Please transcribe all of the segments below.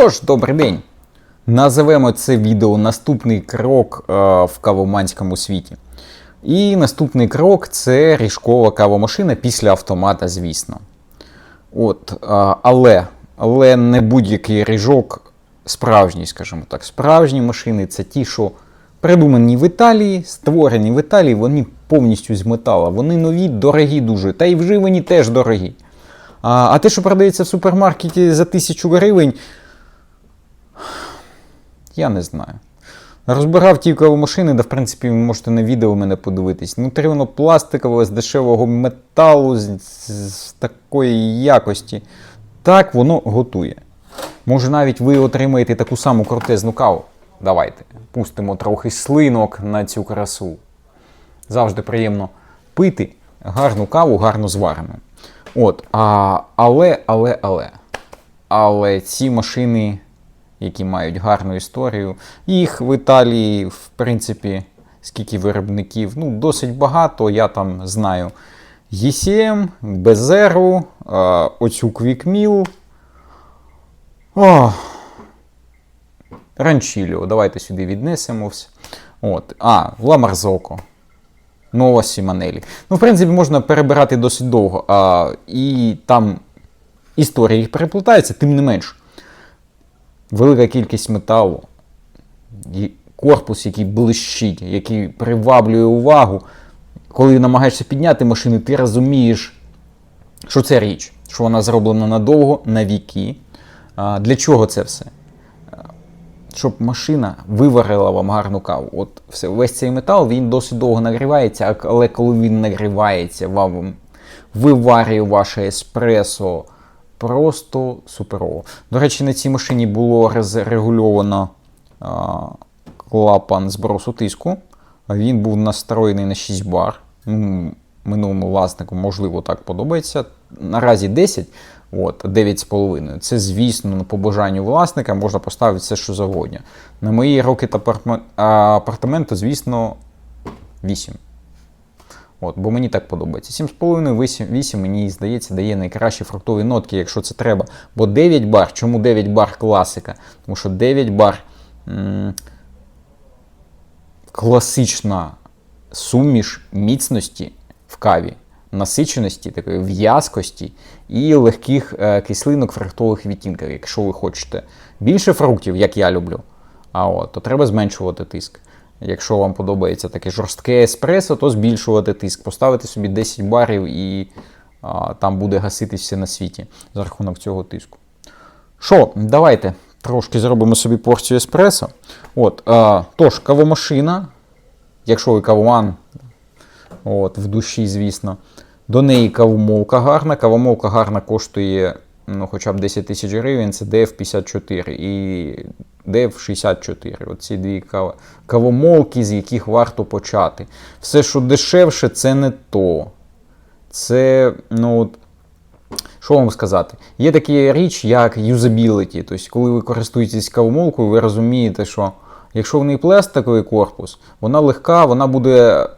Тож, добрий день. Називемо це відео наступний крок е, в кавоманському світі. І наступний крок це ріжкова кавомашина після автомата, звісно. От, е, але, але не будь-який ріжок справжній, скажімо так. Справжні машини це ті, що придумані в Італії, створені в Італії, вони повністю з метала. Вони нові, дорогі дуже. Та й вживані теж дорогі. А те, що продається в супермаркеті за тисячу гривень, я не знаю. Розбирав ті кавомашини, да в принципі ви можете на відео мене подивитись. Внутрі воно пластикове, з дешевого металу, з, з, з такої якості. Так воно готує. Може навіть ви отримаєте таку саму крутезну каву. Давайте пустимо трохи слинок на цю красу. Завжди приємно пити гарну каву, гарно зварену. От, а, але, але, але. Але ці машини, які мають гарну історію, їх в Італії, в принципі, скільки виробників, ну, досить багато. Я там знаю ECM, Безеру, оцю Quickmill. О, Ранчіліо, давайте сюди віднесемо все. От. А, Ламарзоко. Нова Сіманелі. Ну, в принципі, можна перебирати досить довго. А, і там історія їх переплутається, тим не менш. Велика кількість металу, корпус, який блищить, який приваблює увагу. Коли намагаєшся підняти машину, ти розумієш, що це річ, що вона зроблена надовго, на віки. Для чого це все? щоб машина виварила вам гарну каву. От все, весь цей метал він досить довго нагрівається, але коли він нагрівається, вам виварює ваше еспресо просто суперово. До речі, на цій машині було регульовано а, клапан збросу тиску. Він був настроєний на 6 бар. Ну, Минулому власнику, можливо, так подобається. Наразі 10. От, 9,5. Це, звісно, по бажанню власника можна поставити все, що завгодно. На мої роки та апартаменту, звісно, 8. От, Бо мені так подобається. 7,5, 8, 8, мені здається, дає найкращі фруктові нотки, якщо це треба. Бо 9 бар, чому 9 бар класика? Тому що 9 бар м класична суміш міцності в каві насиченості, такої в'язкості і легких е, кислинок фруктових відтінків. Якщо ви хочете більше фруктів, як я люблю, а от, то треба зменшувати тиск. Якщо вам подобається таке жорстке еспресо, то збільшувати тиск, поставити собі 10 барів і а, там буде гаситись все на світі за рахунок цього тиску. Що, давайте трошки зробимо собі порцію еспресо. От, а, Тож, кавомашина, якщо ви кавоман, От, В душі, звісно. До неї кавомолка гарна. Кавомолка гарна коштує ну, хоча б 10 тисяч гривень, це DF54 і DF64. Оці дві кавомолки, з яких варто почати. Все, що дешевше, це не то. Це, ну от, що вам сказати? Є така річ, як юзабіліті. Тобто, коли ви користуєтесь кавомолкою, ви розумієте, що якщо в неї пластиковий корпус, вона легка, вона буде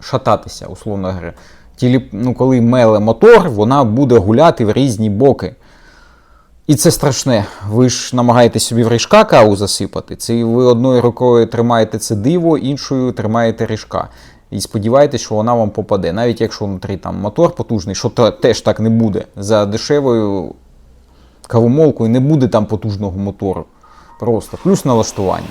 шататися, условно говоря. Тілі, ну, Коли меле мотор, вона буде гуляти в різні боки. І це страшне. Ви ж намагаєтесь собі в ріжка каву засипати. Це ви одною рукою тримаєте це диво, іншою тримаєте ріжка. І сподіваєтесь, що вона вам попаде. Навіть якщо внутрі там мотор потужний, що то, теж так не буде. За дешевою кавомолкою не буде там потужного мотору. Просто плюс налаштування.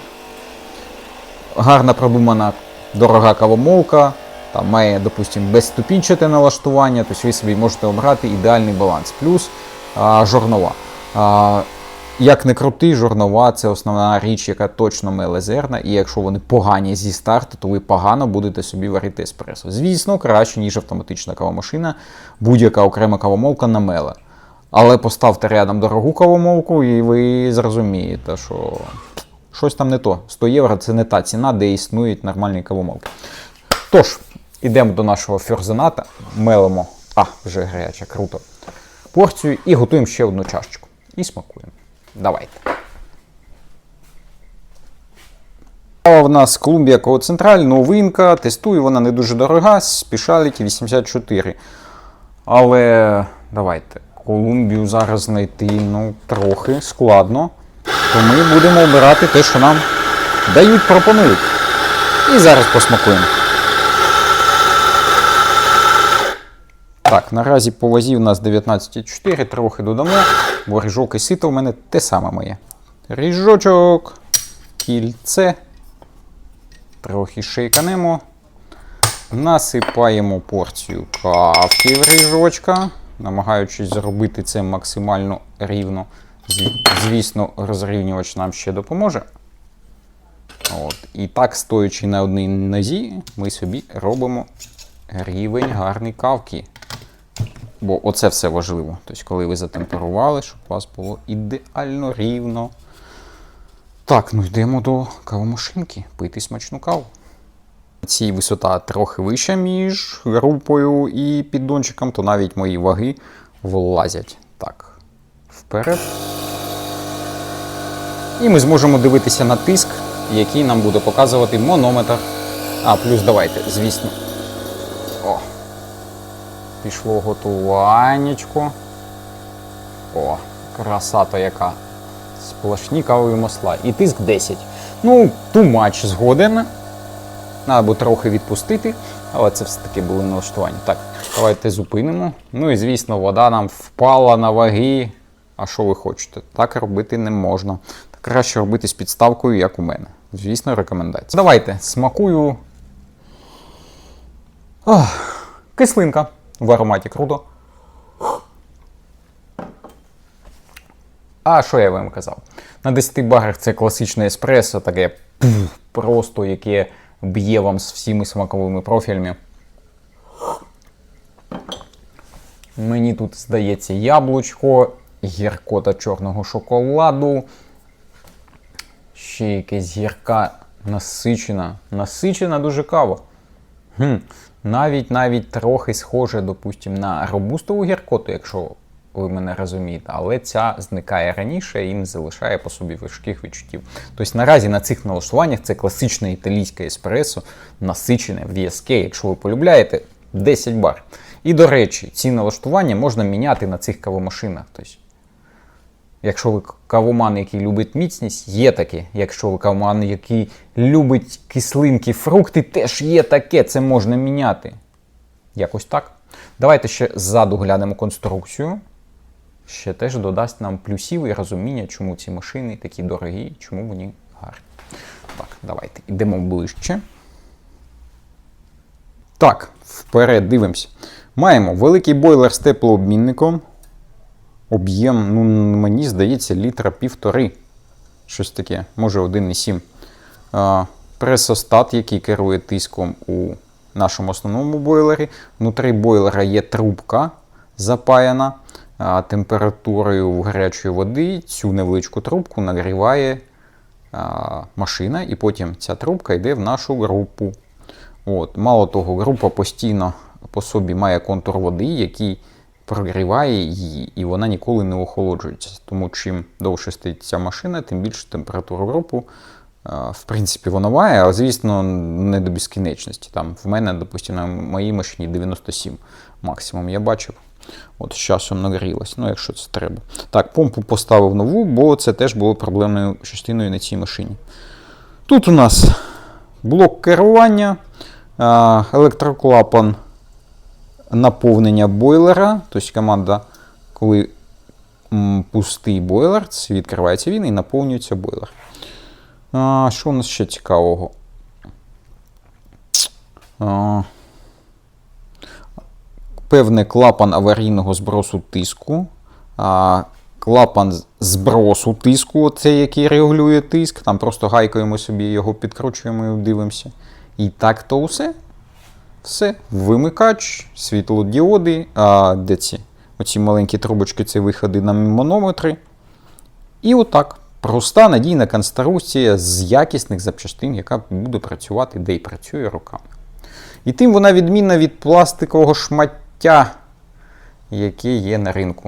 Гарна продумана дорога кавомолка там має, допустимо, безступінчате налаштування, тобто ви собі можете обрати ідеальний баланс. Плюс а, жорнова. Як не крутий, жорнова це основна річ, яка точно меле зерна, і якщо вони погані зі старту, то ви погано будете собі варити еспресо. Звісно, краще, ніж автоматична кавомашина, будь-яка окрема кавомолка на меле. Але поставте рядом дорогу кавомолку, і ви зрозумієте, що щось там не то. 100 євро це не та ціна, де існують нормальні кавомолки. Тож, Ідемо до нашого ферзената, мелимо, а, вже гаряча, круто. Порцію і готуємо ще одну чашечку. І смакуємо. Давайте. В нас Code Central, новинка, тестую, вона не дуже дорога, Speciality 84. Але давайте. Колумбію зараз знайти ну, трохи складно. То ми будемо обирати те, що нам дають, пропонують. І зараз посмакуємо. Так, наразі по вазі у нас 19,4, трохи додамо, бо ріжок і сито в мене те саме моє. Ріжочок, кільце, трохи шейканемо. Насипаємо порцію кавки в ріжочка, намагаючись зробити це максимально рівно. Звісно, розрівнювач нам ще допоможе. От. І так, стоячи на одній нозі, ми собі робимо рівень гарний кавки. Бо оце все важливо. Тобто, коли ви затемперували, щоб у вас було ідеально рівно. Так, ну йдемо до кавомашинки, пити смачну каву. Ці висота трохи вища між групою і піддончиком, то навіть мої ваги влазять. Так, вперед. І ми зможемо дивитися на тиск, який нам буде показувати манометр. А, плюс давайте, звісно. О. Пішло готуваннячко. О, красата яка. Сплошні кавові масла. І тиск 10. Ну, much згоден. Треба трохи відпустити, але це все-таки були налаштування. Так, давайте зупинимо. Ну і звісно, вода нам впала на ваги. А що ви хочете? Так робити не можна. Краще робити з підставкою, як у мене. Звісно, рекомендація. Давайте смакую. Ах, кислинка в ароматі круто. А що я вам казав? На 10 барах це класичне еспресо, таке просто яке б'є вам з всіми смаковими профілями. Мені тут здається яблучко, гіркота чорного шоколаду. Ще якась гірка насичена. Насичена дуже кава. Хм. Навіть навіть трохи схоже, допустимо, на робустову гіркоту, якщо ви мене розумієте, але ця зникає раніше і не залишає по собі важких відчуттів. Тобто наразі на цих налаштуваннях це класичне італійське еспресо, насичене, в'язке, якщо ви полюбляєте, 10 бар. І до речі, ці налаштування можна міняти на цих кавомашинах. Тобто, Якщо ви кавоман, який любить міцність, є таке. Якщо ви кавоман, який любить кислинки, фрукти, теж є таке, це можна міняти. Якось так. Давайте ще ззаду глянемо конструкцію. Ще теж додасть нам плюсів і розуміння, чому ці машини такі дорогі, чому вони гарні. Так, давайте йдемо ближче. Так, вперед дивимося. Маємо великий бойлер з теплообмінником. Об'єм, ну, мені здається, літра півтори. Щось таке, може 1,7. Пресостат, який керує тиском у нашому основному бойлері. Внутрі бойлера є трубка запаяна температурою гарячої води. Цю невеличку трубку нагріває машина, і потім ця трубка йде в нашу групу. От. Мало того, група постійно по собі має контур води, який прогріває її, і вона ніколи не охолоджується. Тому чим довше стоїть ця машина, тим більше температуру групу. е, В принципі, вона має, але, звісно, не до безкінечності. Там в мене, допустимо, на моїй машині 97 максимум я бачив. От з часом нагрілась, ну якщо це треба. Так, помпу поставив нову, бо це теж було проблемною частиною на цій машині. Тут у нас блок керування, електроклапан наповнення бойлера. Тобто команда, коли пустий бойлер, відкривається він і наповнюється бойлер. А, що у нас ще цікавого? А, певний клапан аварійного збросу тиску. А, клапан збросу тиску, оце, який регулює тиск. Там просто гайкою ми собі його підкручуємо і дивимося. І так то все. Все. Вимикач, світлодіоди, а де ці? Оці маленькі трубочки це виходи на манометри. І отак. Проста надійна конструкція з якісних запчастин, яка буде працювати, де й працює руками. І тим вона відмінна від пластикового шмаття, яке є на ринку.